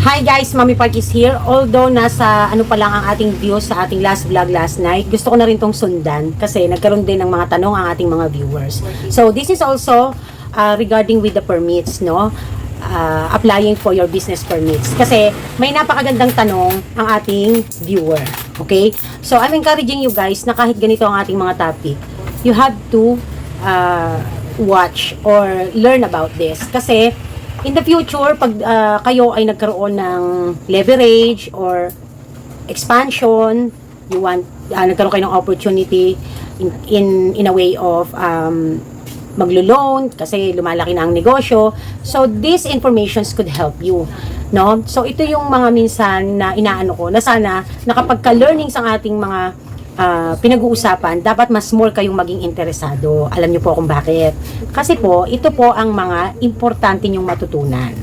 Hi guys, Mami Park is here. Although nasa ano pa lang ang ating views sa ating last vlog last night, gusto ko na rin tong sundan kasi nagkaroon din ng mga tanong ang ating mga viewers. So this is also uh, regarding with the permits, no? Uh, applying for your business permits. Kasi may napakagandang tanong ang ating viewer. Okay? So I'm encouraging you guys na kahit ganito ang ating mga topic, you have to uh, watch or learn about this. Kasi in the future, pag uh, kayo ay nagkaroon ng leverage or expansion, you want, uh, nagkaroon kayo ng opportunity in, in, in a way of um, maglo-loan kasi lumalaki na ang negosyo. So, these informations could help you. No? So, ito yung mga minsan na inaano ko na sana na kapag ka-learnings ang ating mga ah, pinag-uusapan, dapat mas more kayong maging interesado. Alam niyo po kung bakit. Kasi po, ito po ang mga importante niyong matutunan.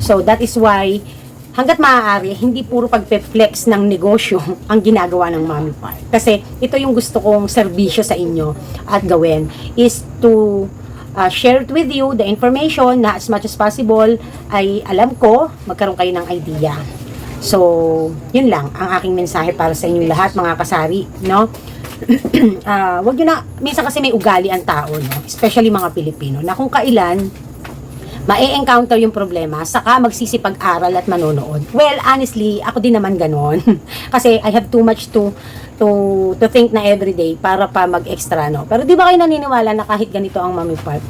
So, that is why, hanggat maaari, hindi puro pagpe-flex ng negosyo ang ginagawa ng Mami Park. Kasi ito yung gusto kong serbisyo sa inyo at gawin is to uh, share it with you the information na as much as possible ay alam ko, magkaroon kayo ng idea. So, yun lang ang aking mensahe para sa inyong lahat mga kasari, no? Ah, wag yun na, minsan kasi may ugali ang tao, no? Especially mga Pilipino, na kung kailan ma-encounter yung problema, saka magsisipag-aral at manonood. Well, honestly, ako din naman ganon. Kasi I have too much to to to think na everyday para pa mag-extra, no? Pero di ba kayo naniniwala na kahit ganito ang Mami Park,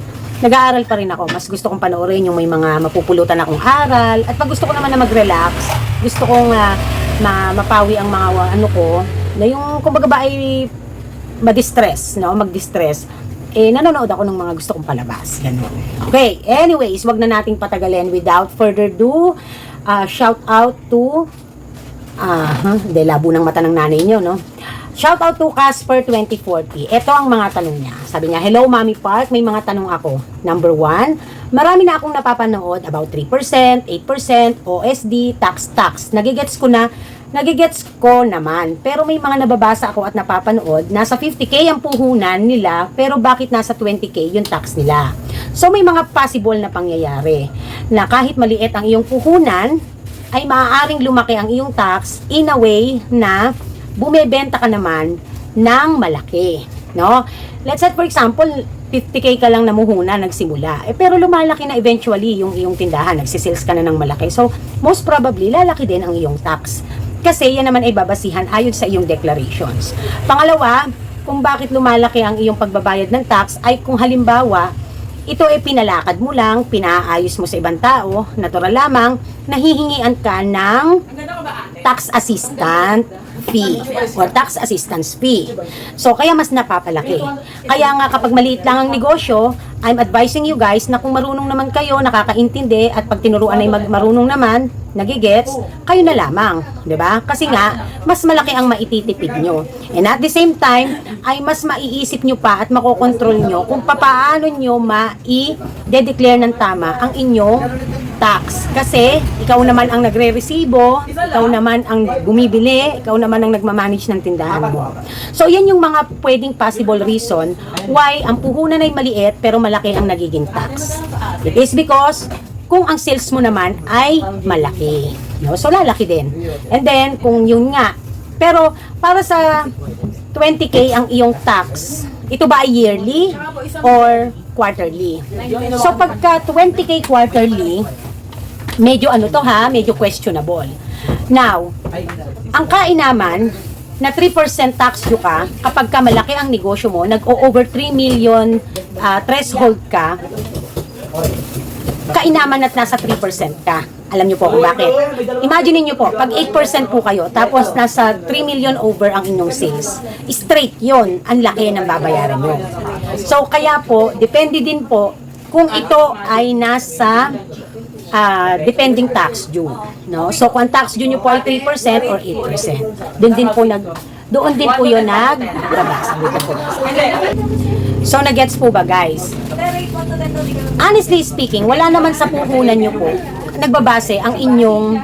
nag-aaral pa rin ako. Mas gusto kong panoorin yung may mga mapupulutan akong aral. At pag gusto ko naman na mag-relax, gusto kong ah, ma mapawi ang mga ano ko, na yung kumbaga ba ay ma-distress, no? Mag-distress. Eh, nanonood ako ng mga gusto kong palabas. Ganun. Okay, anyways, wag na nating patagalin without further ado. ah, shout out to Ah, huh? Hindi, labo mata ng nanay nyo, no? Shout out to Casper 2040. Ito ang mga tanong niya. Sabi niya, Hello, Mommy Park. May mga tanong ako. Number one, marami na akong napapanood about 3%, 8%, OSD, tax, tax. Nagigets ko na, nagigets ko naman. Pero may mga nababasa ako at napapanood, nasa 50k ang puhunan nila, pero bakit nasa 20k yung tax nila? So, may mga possible na pangyayari na kahit maliit ang iyong puhunan, ay maaaring lumaki ang iyong tax in a way na bumebenta ka naman ng malaki. No? Let's say for example, 50k ka lang namuhuna, nagsimula. Eh, pero lumalaki na eventually yung iyong tindahan, nagsisales ka na ng malaki. So, most probably, lalaki din ang iyong tax. Kasi yan naman ay babasihan ayon sa iyong declarations. Pangalawa, kung bakit lumalaki ang iyong pagbabayad ng tax ay kung halimbawa, ito ay pinalakad mo lang, pinaayos mo sa ibang tao, natural lamang, nahihingian ka ng tax assistant fee or tax assistance fee. So, kaya mas napapalaki. Kaya nga kapag maliit lang ang negosyo, I'm advising you guys na kung marunong naman kayo, nakakaintindi, at pag tinuruan ay mag- marunong naman, nagigets, kayo na lamang. 'di ba? Kasi nga, mas malaki ang maititipid nyo. And at the same time, ay mas maiisip nyo pa at makokontrol nyo kung papaano nyo ma-i-declare ng tama ang inyong tax. Kasi, ikaw naman ang nagre-resibo, ikaw naman ang bumibili, ikaw naman ang nagmamanage ng tindahan mo. So, yan yung mga pwedeng possible reason why ang puhunan ay maliit pero malaki ang nagiging tax. It is because kung ang sales mo naman ay malaki. No? So, lalaki din. And then, kung yun nga, pero para sa 20k ang iyong tax, ito ba ay yearly or quarterly? So, pagka 20k quarterly, medyo ano to ha, medyo questionable. Now, ang kainaman, na 3% tax due ka, kapag ka malaki ang negosyo mo, nag-over 3 million ah, threshold ka, kainaman at nasa 3% ka. Alam niyo po kung bakit. Imagine niyo po, pag 8% po kayo, tapos nasa 3 million over ang inyong sales, straight yon ang laki ng babayaran nyo. So, kaya po, depende din po kung ito ay nasa ah, depending tax due. No? So, kung tax due nyo po ay 3% or 8%, doon din po nag doon din po yun nagbabasa. So, nagets po ba guys? Honestly speaking, wala naman sa puhunan nyo po nagbabase ang inyong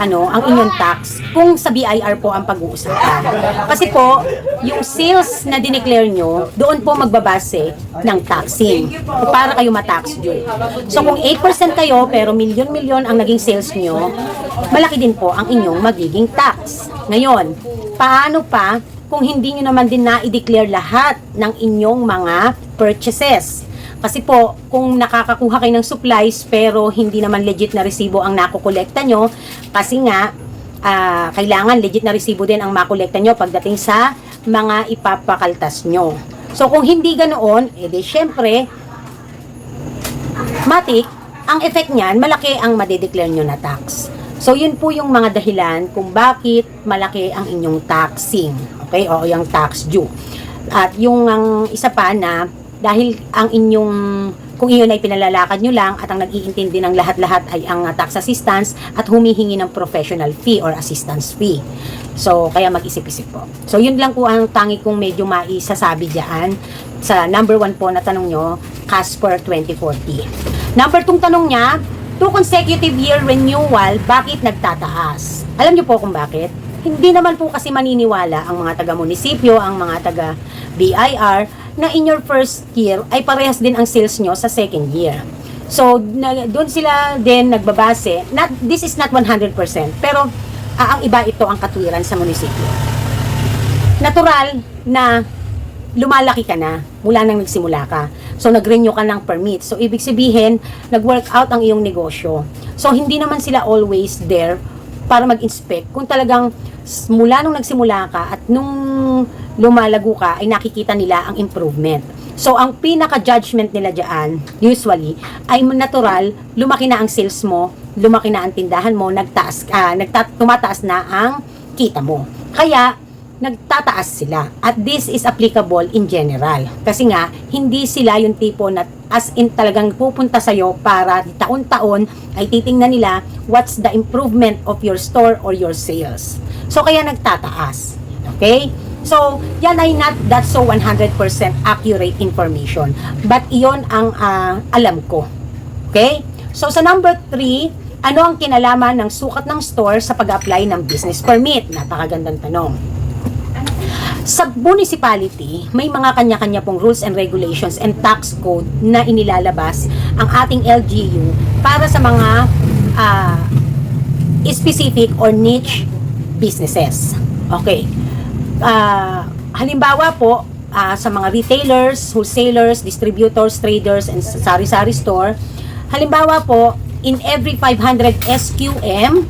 ano, ang inyong tax kung sa BIR po ang pag-uusapan. Kasi po, yung sales na dineclare nyo, doon po magbabase ng taxing para kayo matax due. So kung 8% kayo pero milyon-milyon ang naging sales nyo, malaki din po ang inyong magiging tax. Ngayon, paano pa kung hindi nyo naman din na-declare lahat ng inyong mga purchases? Kasi po, kung nakakakuha kayo ng supplies pero hindi naman legit na resibo ang nakukolekta nyo, kasi nga, ah, kailangan legit na resibo din ang makolekta nyo pagdating sa mga ipapakaltas nyo. So, kung hindi ganoon, edi syempre, matik, ang effect niyan, malaki ang madedeclare nyo na tax. So, yun po yung mga dahilan kung bakit malaki ang inyong taxing. Okay? O yung tax due. At yung ang isa pa na dahil ang inyong kung iyon ay pinalalakad nyo lang at ang nag-iintindi ng lahat-lahat ay ang uh, tax assistance at humihingi ng professional fee or assistance fee. So, kaya mag-isip-isip po. So, yun lang po ang tangi kong medyo maisasabi dyan sa number one po na tanong nyo, Casper 2040. Number two tanong niya, two consecutive year renewal, bakit nagtataas? Alam niyo po kung bakit? Hindi naman po kasi maniniwala ang mga taga-munisipyo, ang mga taga-BIR, na in your first year ay parehas din ang sales nyo sa second year. So, na, doon sila din nagbabase. Not, this is not 100%, pero ah, ang iba ito ang katwiran sa munisipyo. Natural na lumalaki ka na mula nang nagsimula ka. So, nag-renew ka ng permit. So, ibig sabihin, nag-work out ang iyong negosyo. So, hindi naman sila always there para mag-inspect. Kung talagang mula nung nagsimula ka at nung lumalago ka, ay nakikita nila ang improvement. So, ang pinaka-judgment nila dyan, usually, ay natural, lumaki na ang sales mo, lumaki na ang tindahan mo, nagtaas, ah, nagta- tumataas na ang kita mo. Kaya, nagtataas sila. At this is applicable in general. Kasi nga, hindi sila yung tipo na as in talagang pupunta sa'yo para taon-taon ay titingnan nila what's the improvement of your store or your sales. So, kaya nagtataas. Okay? So, yan ay not that so 100% accurate information. But iyon ang ah, alam ko. Okay? So, sa number 3, ano ang kinalaman ng sukat ng store sa pag-apply ng business permit? Napakagandang tanong. Sa municipality, may mga kanya-kanya pong rules and regulations and tax code na inilalabas ang ating LGU para sa mga ah, specific or niche businesses. Okay. Ah, halimbawa po, ah, sa mga retailers, wholesalers, distributors, traders, and sari-sari store, halimbawa po, in every 500 SQM,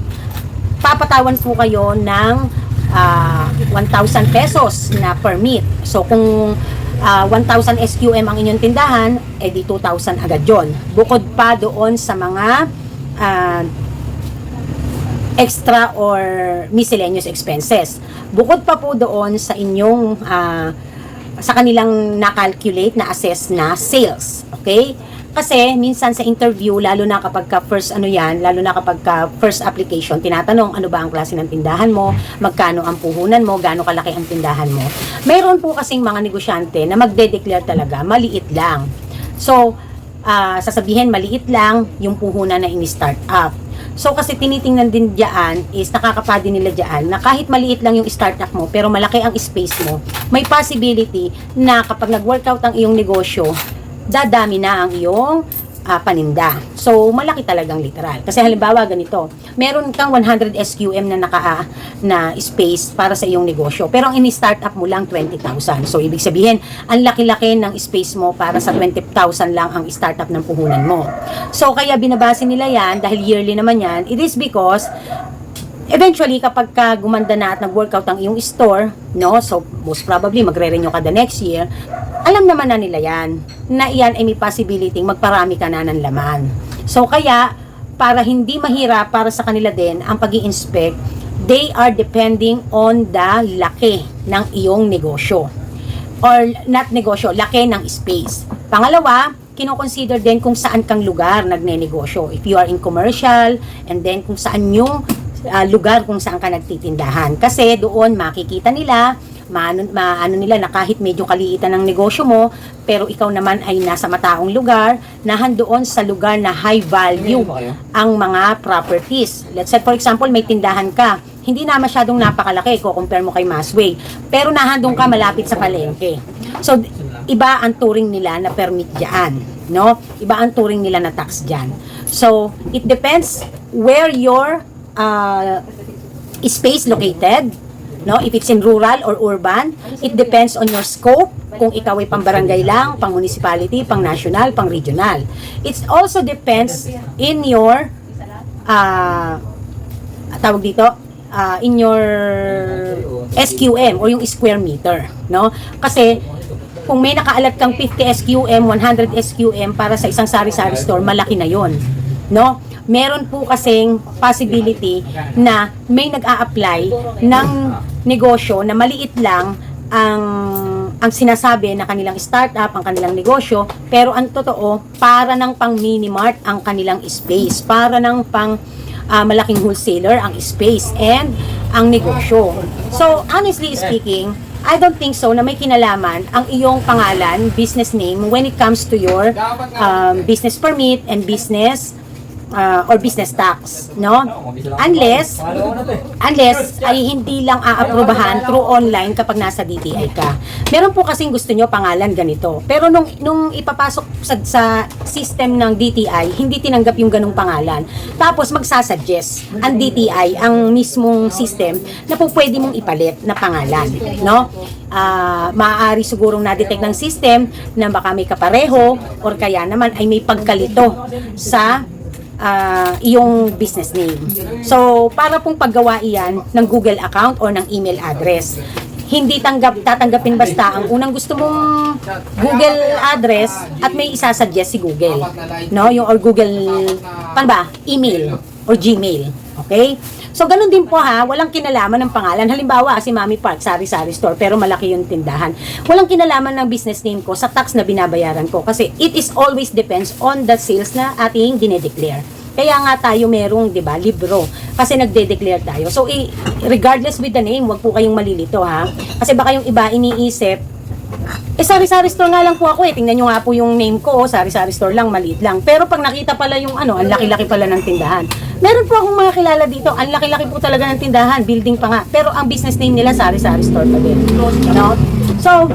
papatawan po kayo ng ah, 1,000 pesos na permit. So, kung ah, 1,000 SQM ang inyong tindahan, eh di 2,000 agad yon. Bukod pa doon sa mga ah, extra or miscellaneous expenses. Bukod pa po doon sa inyong ah, sa kanilang na-calculate, na-assess na sales. Okay? Kasi minsan sa interview, lalo na kapag ka first ano yan, lalo na kapag ka first application, tinatanong ano ba ang klase ng tindahan mo, magkano ang puhunan mo, gaano kalaki ang tindahan mo. Mayroon po kasing mga negosyante na magde-declare talaga, maliit lang. So, ah, sasabihin maliit lang yung puhunan na ini-start up. So kasi tinitingnan din diyan is nakakapa din nila diyan na kahit maliit lang yung startup mo pero malaki ang space mo, may possibility na kapag nag-workout ang iyong negosyo, dadami na ang iyong ah, paninda. So malaki talagang literal. Kasi halimbawa ganito, meron kang 100 SQM na naka ah, na space para sa iyong negosyo. Pero ang ini-startup mo lang 20,000. So ibig sabihin, ang laki-laki ng space mo para sa 20,000 lang ang startup ng puhunan mo. So kaya binabase nila yan dahil yearly naman yan. It is because eventually kapag ka gumanda na at nag-workout ang iyong store, no, so most probably magre-renew ka the next year, alam naman na nila yan, na iyan ay may possibility magparami ka na ng laman. So kaya, para hindi mahirap para sa kanila din ang pag inspect they are depending on the laki ng iyong negosyo. Or not negosyo, laki ng space. Pangalawa, kinoconsider din kung saan kang lugar nagne-negosyo. If you are in commercial, and then kung saan yung ah, lugar kung saan ka nagtitindahan. Kasi doon makikita nila maano, maano nila na kahit medyo kaliitan ng negosyo mo, pero ikaw naman ay nasa mataong lugar, na handoon sa lugar na high value ang mga properties. Let's say, for example, may tindahan ka, hindi na masyadong napakalaki kung compare mo kay Masway, pero nahandong ka malapit sa palengke. So, iba ang turing nila na permit diyan, no? Iba ang turing nila na tax diyan. So, it depends where your uh, space located, no? If it's in rural or urban, it depends on your scope, kung ikaw ay pang barangay lang, pang municipality, pang national, pang regional. It also depends in your uh, tawag dito, uh, in your SQM or yung square meter, no? Kasi kung may nakaalat kang 50 SQM, 100 SQM para sa isang sari-sari store, malaki na yon, no? Meron po kasing possibility na may nag-a-apply ng negosyo na maliit lang ang ang sinasabi na kanilang startup, ang kanilang negosyo, pero ang totoo, para ng pang mini-mart ang kanilang space, para ng pang ah, malaking wholesaler ang space and ang negosyo. So, honestly speaking, I don't think so na may kinalaman ang iyong pangalan, business name, when it comes to your um, business permit and business uh, or business tax, no? Unless unless ay hindi lang aaprubahan through online kapag nasa DTI ka. Meron po kasing gusto nyo pangalan ganito. Pero nung, nung ipapasok sa, sa system ng DTI, hindi tinanggap yung ganong pangalan. Tapos magsasuggest ang DTI, ang mismong system, na po pwede mong ipalit na pangalan. No? Ah, maaari sigurong na-detect ng system na baka may kapareho or kaya naman ay may pagkalito sa ah, iyong business name. So, para pong paggawa iyan ng Google account or ng email address. Hindi tanggap, tatanggapin basta ang unang gusto mong Google address at may isasuggest si Google. No? Yung or Google, paano ba? Email or Gmail. Okay? So, ganun din po ha, walang kinalaman ng pangalan. Halimbawa, si Mami Park, sari-sari store, pero malaki yung tindahan. Walang kinalaman ng business name ko sa tax na binabayaran ko. Kasi it is always depends on the sales na ating dinedeclare. Kaya nga tayo merong, di ba, libro. Kasi nagde-declare tayo. So, i- regardless with the name, wag po kayong malilito ha. Kasi baka yung iba iniisip, eh, sari-sari store nga lang po ako eh. Tingnan nyo nga po yung name ko, oh, sari-sari store lang, maliit lang. Pero pag nakita pala yung ano, ang laki-laki pala ng tindahan. Meron po akong mga kilala dito, ang laki-laki po talaga ng tindahan, building pa nga. Pero ang business name nila, sari-sari store pa din. No? So,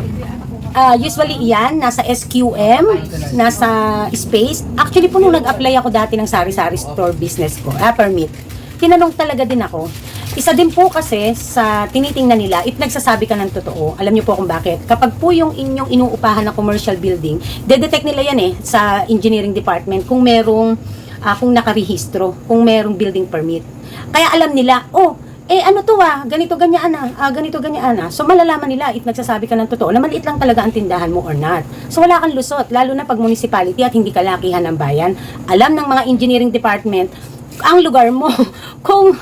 uh, usually iyan, nasa SQM, nasa space. Actually po nung nag-apply ako dati ng sari-sari store business ko, ah, permit, tinanong talaga din ako. Isa din po kasi sa tinitingnan nila, if nagsasabi ka ng totoo, alam niyo po kung bakit. Kapag po yung inyong inuupahan na commercial building, dedetect nila yan eh sa engineering department kung merong, ah, kung nakarehistro, kung merong building permit. Kaya alam nila, oh, eh ano to ah, ganito ganyan na, ah, ganito ganyan na. So malalaman nila if nagsasabi ka ng totoo na maliit lang talaga ang tindahan mo or not. So wala kang lusot, lalo na pag municipality at hindi kalakihan ng bayan. Alam ng mga engineering department ang lugar mo kung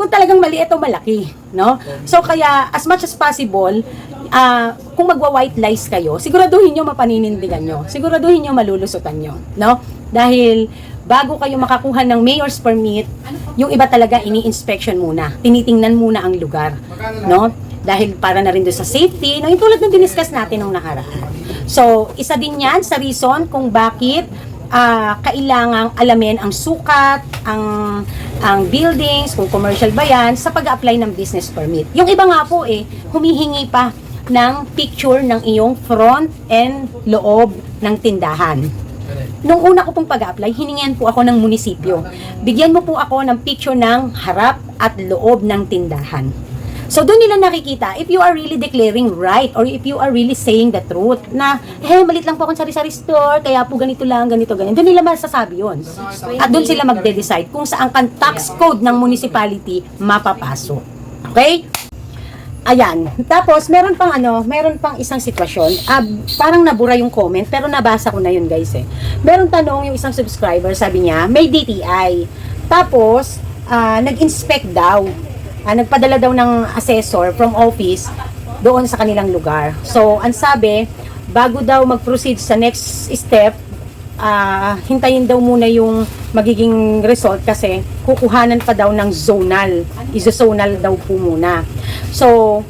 kung talagang maliit o malaki, no? So kaya as much as possible, ah, kung magwa-white lies kayo, siguraduhin nyo mapaninindigan nyo. Siguraduhin nyo malulusutan nyo, no? Dahil bago kayo makakuha ng mayor's permit, yung iba talaga ini-inspection muna. Tinitingnan muna ang lugar, no? Dahil para na rin doon sa safety, no? Yung tulad ng diniscuss natin nung nakaraan. So, isa din yan sa reason kung bakit ah, kailangang alamin ang sukat, ang ang buildings, kung commercial ba yan, sa pag-apply ng business permit. Yung iba nga po eh, humihingi pa ng picture ng iyong front and loob ng tindahan. Nung una ko pong pag-apply, hiningian po ako ng munisipyo. Bigyan mo po ako ng picture ng harap at loob ng tindahan. So doon nila nakikita if you are really declaring right or if you are really saying the truth na eh malit lang po akong sari-sari store kaya po ganito lang, ganito, ganyan. Doon nila masasabi yon. At doon sila magde-decide kung saan kan tax code ng municipality mapapasok. Okay? Ayan. Tapos, meron pang ano, meron pang isang sitwasyon. Ah, parang nabura yung comment, pero nabasa ko na yun, guys, eh. Meron tanong yung isang subscriber, sabi niya, may DTI. Tapos, ah, nag-inspect daw. Ah, nagpadala daw ng assessor from office doon sa kanilang lugar. So, ang sabi, bago daw mag-proceed sa next step, ah, hintayin daw muna yung magiging result kasi kukuhanan pa daw ng zonal. Iso-zonal daw po muna. So,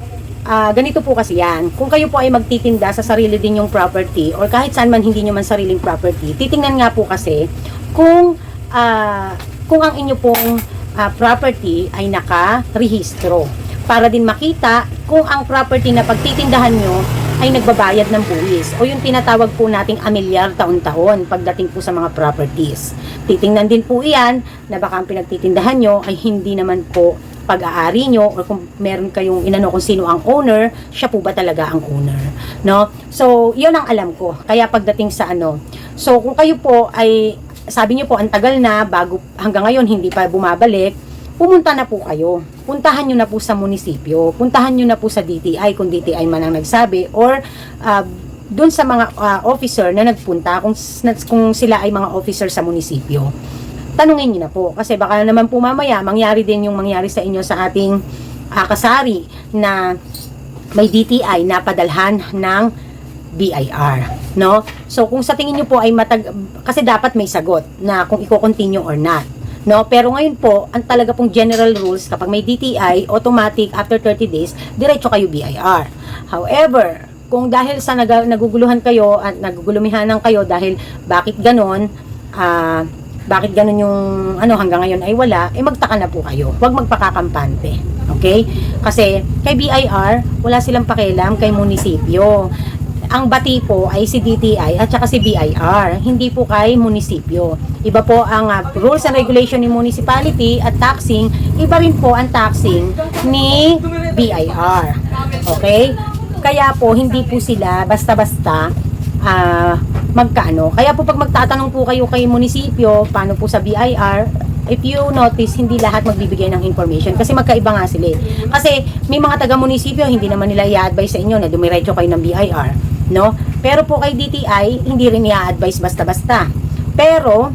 ah, ganito po kasi yan. Kung kayo po ay magtitinda sa sarili din yung property or kahit saan man hindi nyo man sariling property, titingnan nga po kasi kung ah, kung ang inyo pong ah, property ay nakarehistro para din makita kung ang property na pagtitindahan nyo ay nagbabayad ng buwis o yung tinatawag po nating amilyar taon-taon pagdating po sa mga properties. Titingnan din po iyan na baka ang pinagtitindahan nyo ay hindi naman po pag-aari nyo or kung meron kayong inano kung sino ang owner, siya po ba talaga ang owner, no? So, 'yun ang alam ko. Kaya pagdating sa ano, so kung kayo po ay sabi niyo po ang tagal na bago hanggang ngayon hindi pa bumabalik, pumunta na po kayo. Puntahan nyo na po sa munisipyo. Puntahan nyo na po sa DTI kung DTI man ang nagsabi or uh, doon sa mga ah, officer na nagpunta kung, kung sila ay mga officer sa munisipyo tanungin niyo na po. Kasi baka naman po mamaya, mangyari din yung mangyari sa inyo sa ating ah, kasari na may DTI na padalhan ng BIR. No? So, kung sa tingin nyo po ay matag... Kasi dapat may sagot na kung i-continue or not. No? Pero ngayon po, ang talaga pong general rules, kapag may DTI, automatic after 30 days, diretso kayo BIR. However, kung dahil sa nag- naguguluhan kayo at nagugulumihanan kayo dahil bakit ganon, ah bakit ganun yung ano hanggang ngayon ay wala, eh magtaka na po kayo. Huwag magpakakampante. Okay? Kasi kay BIR, wala silang pakialam kay munisipyo. Ang bati po ay si DTI at saka si BIR, hindi po kay munisipyo. Iba po ang ah, rules and regulation ni municipality at taxing, iba rin po ang taxing ni BIR. Okay? Kaya po, hindi po sila basta-basta ah, magkano. Kaya po pag magtatanong po kayo kay munisipyo, paano po sa BIR, if you notice, hindi lahat magbibigay ng information kasi magkaiba nga sila. eh. Kasi may mga taga-munisipyo, hindi naman nila i-advise sa inyo na dumiretso kayo ng BIR. No? Pero po kay DTI, hindi rin i-advise basta-basta. Pero,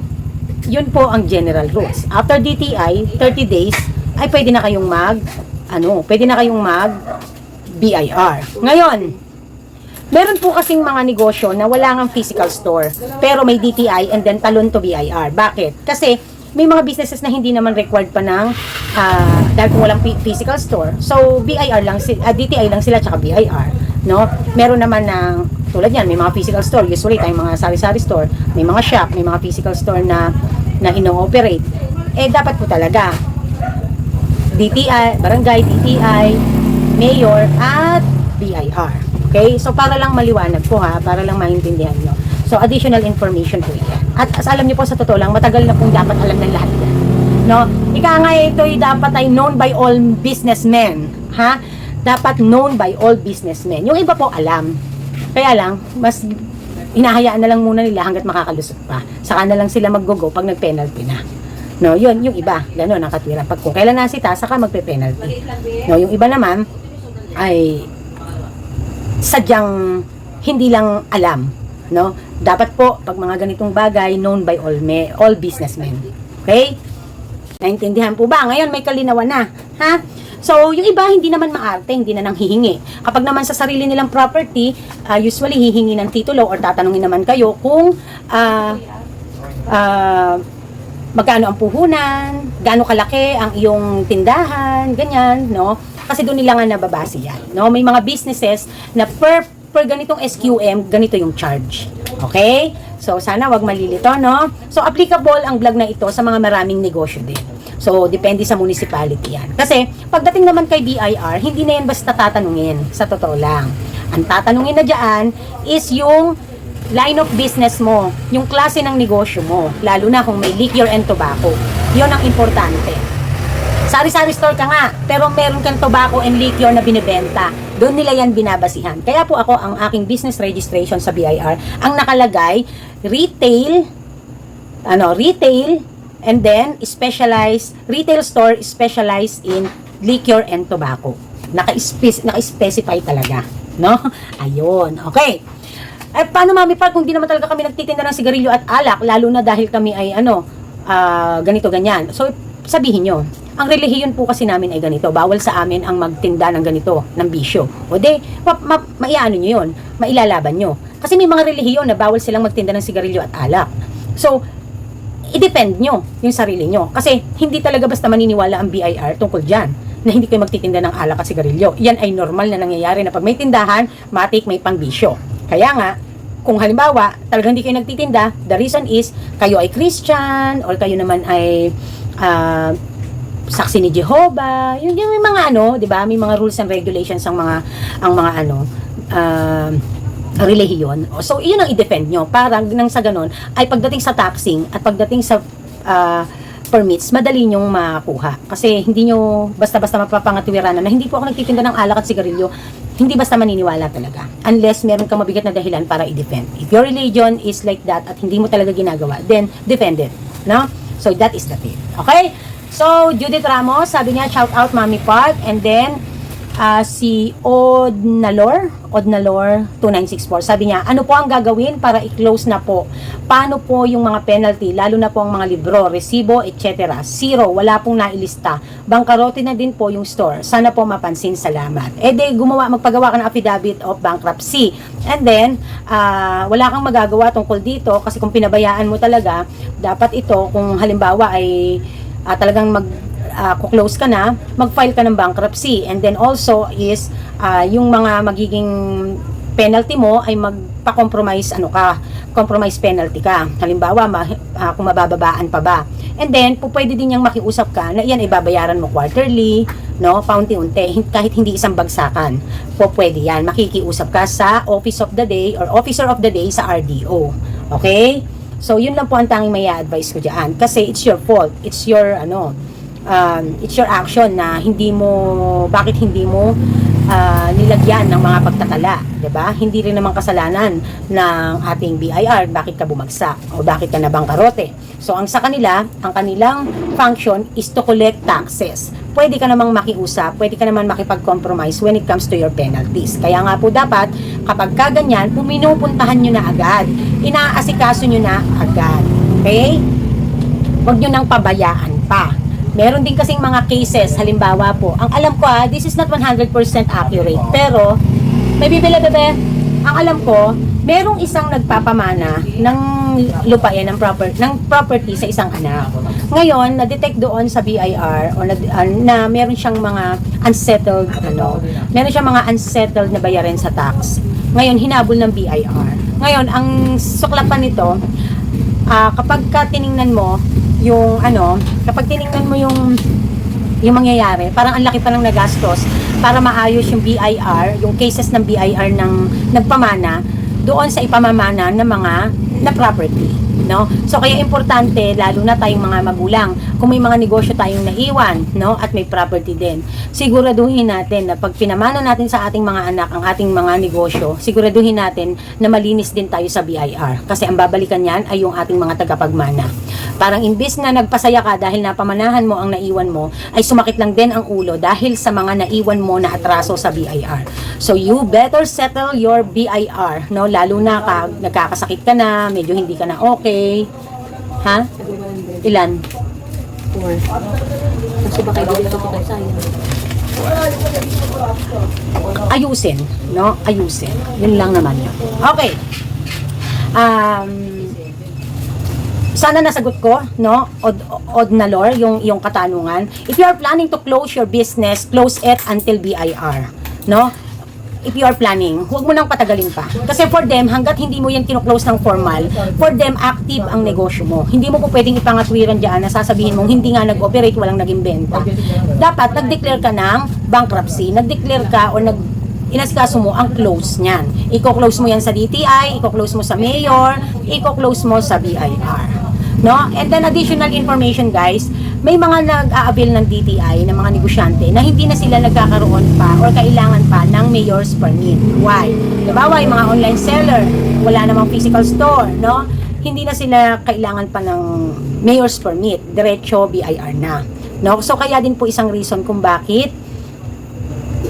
yun po ang general rules. After DTI, 30 days, ay pwede na kayong mag, ano, pwede na kayong mag BIR. Ngayon, Meron po kasing mga negosyo na wala ngang physical store, pero may DTI and then talon to BIR. Bakit? Kasi may mga businesses na hindi naman required pa ng ah, dahil kung walang physical store. So BIR lang si ah, DTI lang sila tsaka BIR, no? Meron naman ng tulad yan, may mga physical store, usually tayong mga sari-sari store, may mga shop, may mga physical store na na ino-operate. Eh dapat po talaga DTI, barangay, DTI, mayor, at BIR. Okay? So, para lang maliwanag po ha, para lang maintindihan nyo. So, additional information po yan. At as alam nyo po sa totoo lang, matagal na pong dapat alam ng lahat yan. No? Ika nga ito dapat ay known by all businessmen. Ha? Dapat known by all businessmen. Yung iba po alam. Kaya lang, mas hinahayaan na lang muna nila hanggat makakalusot pa. Saka na lang sila maggogo pag nag-penalty na. No, yun, yung iba, gano'n ang katwiran. Pag kung kailan nasita, saka magpe-penalty. No, yung iba naman, ay sadyang hindi lang alam, no? Dapat po pag mga ganitong bagay known by all me, all businessmen. Okay? Naintindihan po ba? Ngayon may kalinawan na, ha? So, yung iba hindi naman maarte, hindi na nang hihingi. Kapag naman sa sarili nilang property, ah, usually hihingi ng titulo or tatanungin naman kayo kung ah ah, magkano ang puhunan, gaano kalaki ang iyong tindahan, ganyan, no? Kasi doon nila nga nababase yan, no? May mga businesses na per, per ganitong SQM, ganito yung charge. Okay? So, sana wag malilito, no? So, applicable ang vlog na ito sa mga maraming negosyo din. So, depende sa municipality yan. Kasi, pagdating naman kay BIR, hindi na yan basta tatanungin, sa totoo lang. Ang tatanungin na dyan is yung line of business mo, yung klase ng negosyo mo, lalo na kung may liquor and tobacco. Yon ang importante. Sari-sari store ka nga, pero meron kang tobacco and liquor na binibenta. Doon nila yan binabasihan. Kaya po ako, ang aking business registration sa BIR, ang nakalagay, retail, ano, retail, and then specialized, retail store specialized in liquor and tobacco. Naka-spec- Naka-specify talaga. No? Ayun. Okay. Eh, paano mami pa kung di naman talaga kami nagtitinda ng sigarilyo at alak, lalo na dahil kami ay ano, ah, ganito ganyan. So, sabihin nyo, ang relihiyon po kasi namin ay ganito. Bawal sa amin ang magtinda ng ganito, ng bisyo. O de, ma, ma, maiano nyo yun, mailalaban nyo. Kasi may mga relihiyon na bawal silang magtinda ng sigarilyo at alak. So, i-depend nyo yung sarili nyo. Kasi hindi talaga basta maniniwala ang BIR tungkol dyan. na hindi kayo magtitinda ng alak at sigarilyo. Yan ay normal na nangyayari na pag may tindahan, matik may pangbisyo. Kaya nga, kung halimbawa, talagang hindi kayo nagtitinda, the reason is, kayo ay Christian, or kayo naman ay ah, saksi ni Jehovah, yun yung may mga ano, 'di ba? May mga rules and regulations ang mga ang mga ano um relihiyon. So, iyon ang i-defend nyo. Para nang sa ganun, ay pagdating sa taxing at pagdating sa ah, permits, madali nyong makuha. Kasi hindi nyo basta-basta mapapangatwiranan na hindi po ako nagtitinda ng alak at sigarilyo. Hindi basta maniniwala talaga. Unless meron kang mabigat na dahilan para i-defend. If your religion is like that at hindi mo talaga ginagawa, then defend it. No? So, that is the thing. Okay? So, Judith Ramos, sabi niya, shout out Mami Park. And then, ah, si Odnalor, Odnalor 2964. Sabi niya, ano po ang gagawin para i-close na po? Paano po yung mga penalty, lalo na po ang mga libro, resibo, etc. Zero, wala pong nailista. Bangkarote na din po yung store. Sana po mapansin, salamat. E de, gumawa, magpagawa ka ng affidavit of bankruptcy. And then, ah, wala kang magagawa tungkol dito kasi kung pinabayaan mo talaga, dapat ito, kung halimbawa ay ah, talagang mag uh, close ka na, mag-file ka ng bankruptcy. And then also is ah, yung mga magiging penalty mo ay magpa-compromise ano ka, compromise penalty ka. Halimbawa, ma, ah, kung mabababaan pa ba. And then, po pwede din niyang makiusap ka na yan ay babayaran mo quarterly, no, paunti-unti, kahit hindi isang bagsakan. Po pwede yan. Makikiusap ka sa Office of the Day or Officer of the Day sa RDO. Okay? So, yun lang po ang tanging may advice ko dyan. Kasi it's your fault. It's your, ano, um, it's your action na hindi mo, bakit hindi mo ah, nilagyan ng mga pagtatala, 'di ba? Hindi rin naman kasalanan ng ating BIR bakit ka bumagsak o bakit ka nabangkarote. So ang sa kanila, ang kanilang function is to collect taxes. Pwede ka namang makiusap, pwede ka naman makipag-compromise when it comes to your penalties. Kaya nga po dapat, kapag kaganyan, puminupuntahan nyo na agad. Inaasikaso nyo na agad. Okay? Huwag nyo nang pabayaan pa. Meron din kasing mga cases, halimbawa po, ang alam ko ah, this is not 100% accurate, pero, may bibila bebe, ang alam ko, merong isang nagpapamana ng lupain ng proper ng property sa isang anak. Ngayon, na-detect doon sa BIR o na, ah, na meron siyang mga unsettled ano, meron siyang mga unsettled na bayarin sa tax. Ngayon, hinabol ng BIR. Ngayon, ang suklapan nito, ah, kapag ka tiningnan mo yung ano, kapag tiningnan mo yung yung mangyayari, parang ang laki pa ng nagastos para maayos yung BIR, yung cases ng BIR ng nagpamana doon sa ipamamana ng mga na property, no? So kaya importante lalo na tayong mga magulang, kung may mga negosyo tayong naiwan, no, at may property din. Siguraduhin natin na pag pinamana natin sa ating mga anak ang ating mga negosyo, siguraduhin natin na malinis din tayo sa BIR kasi ang babalikan niyan ay yung ating mga tagapagmana. Parang imbis na nagpasaya ka dahil napamanahan mo ang naiwan mo, ay sumakit lang din ang ulo dahil sa mga naiwan mo na atraso sa BIR. So you better settle your BIR, no? Lalo na ka, nagkakasakit ka na, medyo hindi ka na okay. Ha? Ilan? Four. Kasi baka ibigay ko kay sayang. Ayusin, no? Ayusin. Yun lang naman yun. Okay. Um, sana nasagot ko, no? Od, od na lore, yung, yung katanungan. If you are planning to close your business, close it until BIR, no? If you are planning, huwag mo nang patagalin pa. Kasi for them, hanggat hindi mo yan kino-close ng formal, for them, active ang negosyo mo. Hindi mo po pwedeng ipangatwiran dyan na sasabihin mong hindi nga nag-operate, walang naging benta. Dapat, nag-declare ka ng bankruptcy, nag-declare ka o nag inasikaso mo ang close niyan. Iko-close mo yan sa DTI, iko-close mo sa mayor, iko-close mo sa BIR. No? And then additional information guys, may mga nag-aabil ng DTI ng mga negosyante na hindi na sila nagkakaroon pa or kailangan pa ng mayor's permit. Why? Diba, yung mga online seller, wala namang physical store, no? Hindi na sila kailangan pa ng mayor's permit, diretso BIR na. No? So kaya din po isang reason kung bakit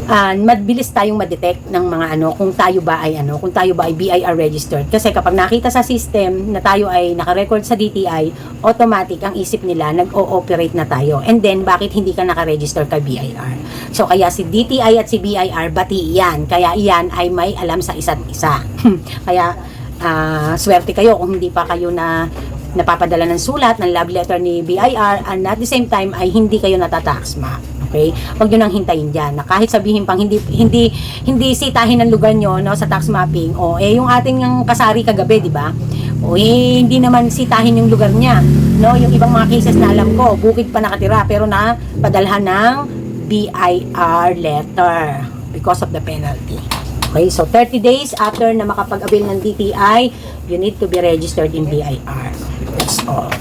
ah mabilis tayong ma-detect ng mga ano kung tayo ba ay ano kung tayo ba ay BIR registered. Kasi kapag nakita sa system na tayo ay naka-record sa DTI automatic ang isip nila nag-ooperate na tayo. And then bakit hindi ka naka-register kay BIR so kaya si DTI at si BIR bati yan. Kaya iyan ay may alam sa isa't isa. Kaya ah, swerte kayo kung hindi pa kayo na napapadala ng sulat ng love letter ni BIR and at the same time ay hindi kayo natatax ma Okay? Huwag nyo nang hintayin dyan. Na kahit sabihin pang hindi hindi hindi sitahin ang lugar nyo no, sa tax mapping. O, eh, yung ating kasari kagabi, di ba? O, eh, hindi naman sitahin yung lugar niya. No, yung ibang mga cases na alam ko, bukid pa nakatira, pero na padalhan ng BIR letter because of the penalty. Okay, so 30 days after na makapag-avail ng DTI, you need to be registered in BIR. That's all.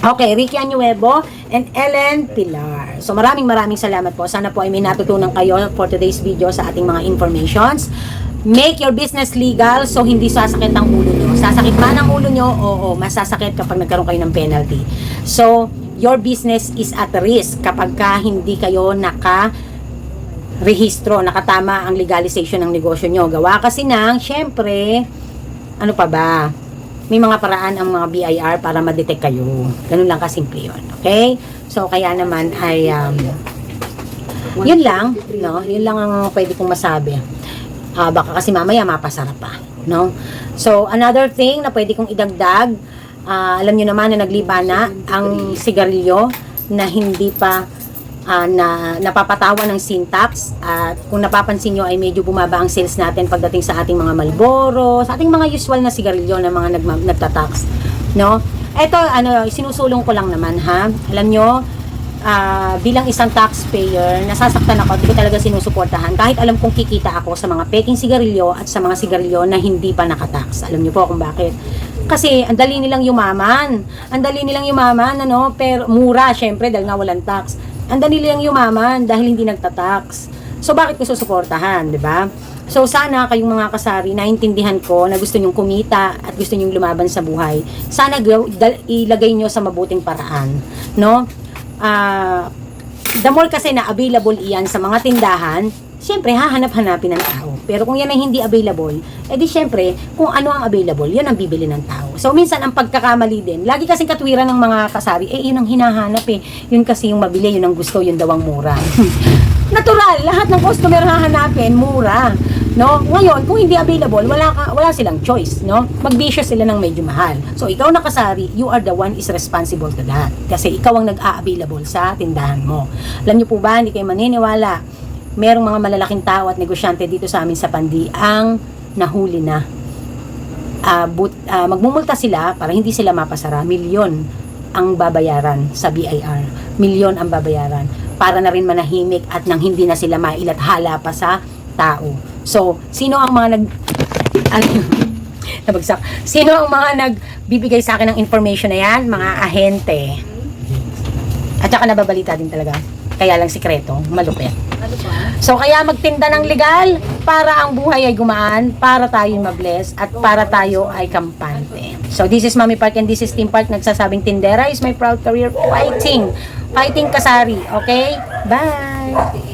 Okay, Ricky Anuevo and Ellen Pilar. So maraming maraming salamat po. Sana po ay may natutunan kayo for today's video sa ating mga informations. Make your business legal so hindi sasakit ang ulo nyo. Sasakit man ang ulo nyo, oo, masasakit kapag nagkaroon kayo ng penalty. So, your business is at risk kapag ka hindi kayo naka rehistro, nakatama ang legalization ng negosyo nyo. Gawa kasi ng, syempre, ano pa ba? May mga paraan ang mga BIR para ma-detect kayo. Ganun lang kasimple yun. Okay? So, kaya naman ay, um, yun lang, no? Yun lang ang pwede kong masabi. Ah, baka kasi mamaya mapasarap pa, no? So, another thing na pwede kong idagdag, ah, alam nyo naman na nagliba na ang sigarilyo na hindi pa ah, na napapatawan ng sin tax at kung napapansin nyo ay medyo bumaba ang sales natin pagdating sa ating mga Malboro, sa ating mga usual na sigarilyo na mga nagma- nagtatax, no? Ito, ano, sinusulong ko lang naman, ha? Alam nyo, ah, bilang isang taxpayer, nasasaktan ako hindi ko talaga sinusuportahan. Kahit alam kong kikita ako sa mga peking sigarilyo at sa mga sigarilyo na hindi pa nakatax. Alam niyo po kung bakit. Kasi ang dali nilang yumaman. Ang dali nilang yumaman, ano, pero mura, syempre, dahil nga walang tax. Ang dali nilang yumaman dahil hindi nagtatax. So, bakit ko susuportahan, di ba? So, sana kayong mga kasari, naintindihan ko na gusto nyong kumita at gusto nyong lumaban sa buhay. Sana ilagay nyo sa mabuting paraan. No? Ah, the more kasi na available iyan sa mga tindahan, syempre hahanap-hanapin ng tao. Pero kung yan ay hindi available, edi syempre, kung ano ang available, yun ang bibili ng tao. So minsan ang pagkakamali din, lagi kasing katwiran ng mga kasari, eh yun ang hinahanap eh. Yun kasi yung mabili, yun ang gusto, yun daw ang mura. Natural, lahat ng customer hahanapin, mura. No? Ngayon, kung hindi available, wala ka, wala silang choice, no? Magbisyo sila ng medyo mahal. So ikaw na kasari, you are the one is responsible to that. Kasi ikaw ang nag-a-available sa tindahan mo. Alam niyo po ba, hindi kayo maniniwala, merong mga malalaking tao at negosyante dito sa amin sa Pandi ang nahuli na. Ah, but, ah, magmumulta sila para hindi sila mapasara. Milyon ang babayaran sa BIR. Milyon ang babayaran para na rin manahimik at nang hindi na sila mailathala pa sa tao. So, sino ang mga nag... Nabagsak. Sino ang mga nagbibigay sa akin ng information na yan? Mga ahente. At saka nababalita din talaga. Kaya lang sikreto, malupit. So kaya magtinda ng legal para ang buhay ay gumaan, para tayo mabless at para tayo ay kampante. So this is Mami Park and this is Team Park nagsasabing tindera is my proud career fighting. Fighting kasari, okay? Bye!